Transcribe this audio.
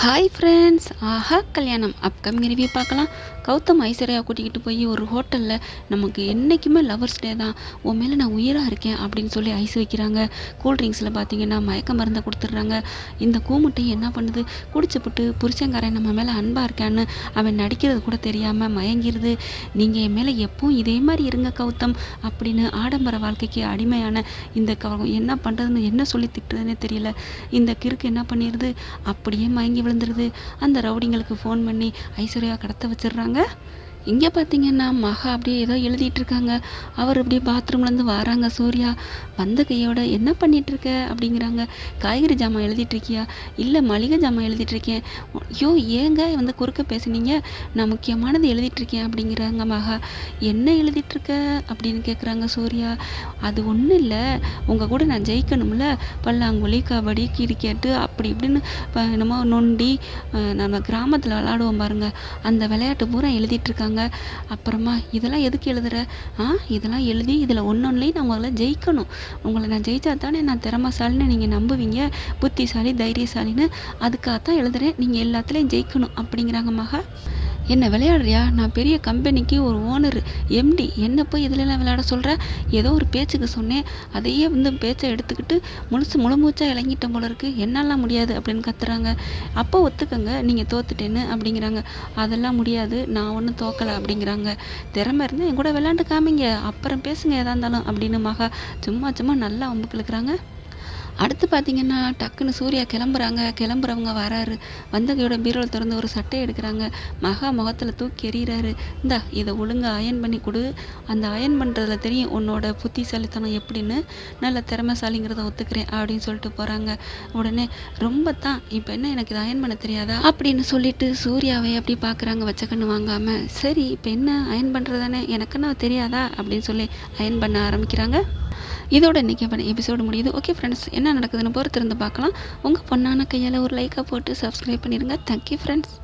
Hi friends ஆஹா கல்யாணம். Upcoming review பார்க்கலாம். கௌதம் ஐஸ்வர்யா கூட்டிக்கிட்டு போய் ஒரு ஹோட்டலில் நமக்கு என்றைக்குமே லவர்ஸ் டே தான். உன் மேலே நான் உயிராக இருக்கேன் அப்படின்னு சொல்லி ஐஸ் வைக்கிறாங்க. கூல்ட்ரிங்க்ஸில் பார்த்தீங்கன்னா மயக்க மருந்தை கொடுத்துட்றாங்க. இந்த கூமுட்டை என்ன பண்ணுது? குடிச்சுப்புட்டு புரிச்சங்காரன் நம்ம மேலே அன்பாக இருக்கான்னு அவன் நடிக்கிறது கூட தெரியாமல் மயங்கிருது. நீங்கள் என் மேலே எப்பவும் இதே மாதிரி இருங்க கௌதம் அப்படின்னு ஆடம்பர வாழ்க்கைக்கு அடிமையான இந்த க என்ன பண்ணுறதுன்னு என்ன சொல்லி திட்டுறதுனே தெரியல. இந்த கிறுக்கு என்ன பண்ணிடுது அப்படியே மயங்கி விழுந்துருது. அந்த ரவுடிங்களுக்கு ஃபோன் பண்ணி ஐஸ்வர்யா கடத்த வச்சிடுறாங்க. இங்கே பார்த்தீங்கன்னா மகா அப்படியே ஏதோ எழுதிட்டு இருக்காங்க. அவர் அப்படியே பாத்ரூம்லேருந்து வராங்க. சூர்யா வந்த கையோட என்ன பண்ணிகிட்டு இருக்க அப்படிங்கிறாங்க. காய்கறி ஜாமான் எழுதிட்டு இருக்கியா? இல்லை மளிகை ஜாமான் எழுதிட்டு இருக்கேன். ஐயோ ஏங்க வந்து குறுக்க பேசுனீங்க? நான் முக்கியமானது எழுதிட்டு இருக்கேன் அப்படிங்கிறாங்க மகா. என்ன எழுதிட்டு இருக்க? அப்படின்னு கேட்குறாங்க சூர்யா. அது ஒன்றும் இல்லை. உங்கள் கூட நான் ஜெயிக்கணும்ல. பல்லாங்குழி கபடி கிரிக்கெட்டு அப்படி இப்படின்னு இப்போ என்னமோ நொண்டி நம்ம கிராமத்தில் விளாடுவோம் பாருங்கள் அந்த விளையாட்டு பூரா எழுதிட்டு இருக்காங்க அப்புறமா இதெல்லாம் எதுக்கு எழுதுற? ஆ இதெல்லாம் எழுதி இதில் ஒன்னொன்னுலையும் நான் முதல்ல ஜெயிக்கணும். உங்களை நான் ஜெயிச்சா தானே நான் திறமைசாலின்னு நீங்கள் நம்புவீங்க. புத்திசாலி தைரியசாலின்னு அதுக்காகத்தான் எழுதுறேன். நீங்கள் எல்லாத்துலேயும் ஜெயிக்கணும். அப்படிங்கிறாங்க மகா. என்ன விளையாடுறியா? நான் பெரிய கம்பெனிக்கு ஒரு ஓனர் எம்டி என்ன போய் இதுலலாம் விளையாட சொல்கிற ஏதோ ஒரு பேச்சுக்கு சொன்னேன். அதையே வந்து பேச்சை எடுத்துக்கிட்டு முழுசு முழுமூச்சா இறங்கிட்டேன் போல இருக்குது என்னாலாம் முடியாது அப்படின்னு கத்துறாங்க. அப்போ ஒத்துக்கங்க நீங்கள் தோத்துட்டேன்னு அப்படிங்கிறாங்க. அதெல்லாம் முடியாது நான் ஒன்றும் தோக்கலை அப்படிங்கிறாங்க. திறமை இருந்தால் என் கூட விளையாண்டு காமிங்க அப்புறம் பேசுங்க எதா இருந்தாலும் அப்படின்னு மகா சும்மா சும்மா நல்லா அம்புக்கு இழுக்கிறாங்க. அடுத்து பார்த்தீங்கன்னா டக்குன்னு சூர்யா கிளம்புறாங்க. கிளம்புறவங்க வராரு. வந்தகையோட பீரோல் திறந்து ஒரு சட்டை எடுக்கிறாங்க. மகா முகத்தில் தூக்கி எறிகிறாரு. இந்தா இதை ஒழுங்காக அயன் பண்ணி கொடு. அந்த அயன் பண்ணுறதுல தெரியும் உன்னோட புத்திசாலித்தனம் எப்படின்னு. நல்ல திறமைசாலிங்கிறத ஒத்துக்கிறேன் அப்படின்னு சொல்லிட்டு போகிறாங்க உடனே ரொம்ப தான் இப்போ என்ன எனக்கு இதை அயன் பண்ண தெரியாதா? அப்படின்னு சொல்லிட்டு சூர்யாவை அப்படி பார்க்குறாங்க வச்ச கண்ணு வாங்காமல் சரி இப்போ என்ன அயன் பண்ணுறதானே எனக்குன்னு தெரியாதா? அப்படின்னு சொல்லி அயன் பண்ண ஆரம்பிக்கிறாங்க. இதோட இன்றைக்கி எபிசோடு முடியுது. ஓகே ஃப்ரெண்ட்ஸ் என்ன நடக்குதுன்னு பொறுத்திருந்து பார்க்கலாம். உங்கள் பொண்ணான கையால் ஒரு லைக்காக போட்டு சப்ஸ்கிரைப் பண்ணிடுங்க தேங்க்யூ ஃப்ரெண்ட்ஸ்